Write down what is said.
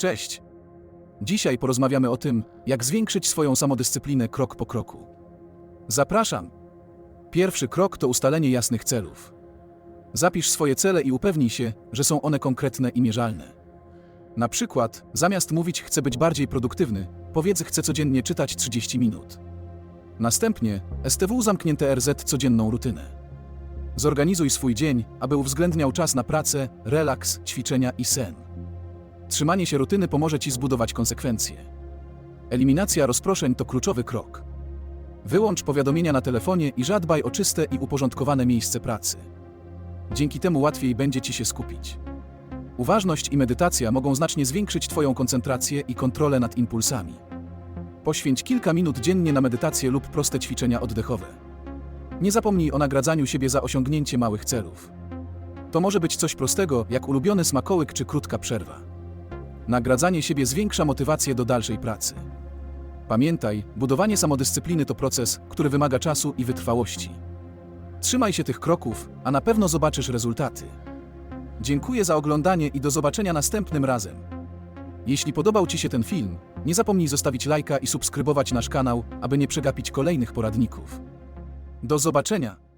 Cześć! Dzisiaj porozmawiamy o tym, jak zwiększyć swoją samodyscyplinę krok po kroku. Zapraszam! Pierwszy krok to ustalenie jasnych celów. Zapisz swoje cele i upewnij się, że są one konkretne i mierzalne. Na przykład, zamiast mówić chcę być bardziej produktywny, powiedz chcę codziennie czytać 30 minut. Następnie STW zamknięte RZ codzienną rutynę. Zorganizuj swój dzień, aby uwzględniał czas na pracę, relaks, ćwiczenia i sen. Trzymanie się rutyny pomoże Ci zbudować konsekwencje. Eliminacja rozproszeń to kluczowy krok. Wyłącz powiadomienia na telefonie i zadbaj o czyste i uporządkowane miejsce pracy. Dzięki temu łatwiej będzie Ci się skupić. Uważność i medytacja mogą znacznie zwiększyć Twoją koncentrację i kontrolę nad impulsami. Poświęć kilka minut dziennie na medytację lub proste ćwiczenia oddechowe. Nie zapomnij o nagradzaniu siebie za osiągnięcie małych celów. To może być coś prostego, jak ulubiony smakołyk czy krótka przerwa. Nagradzanie siebie zwiększa motywację do dalszej pracy. Pamiętaj, budowanie samodyscypliny to proces, który wymaga czasu i wytrwałości. Trzymaj się tych kroków, a na pewno zobaczysz rezultaty. Dziękuję za oglądanie i do zobaczenia następnym razem. Jeśli podobał Ci się ten film, nie zapomnij zostawić lajka i subskrybować nasz kanał, aby nie przegapić kolejnych poradników. Do zobaczenia!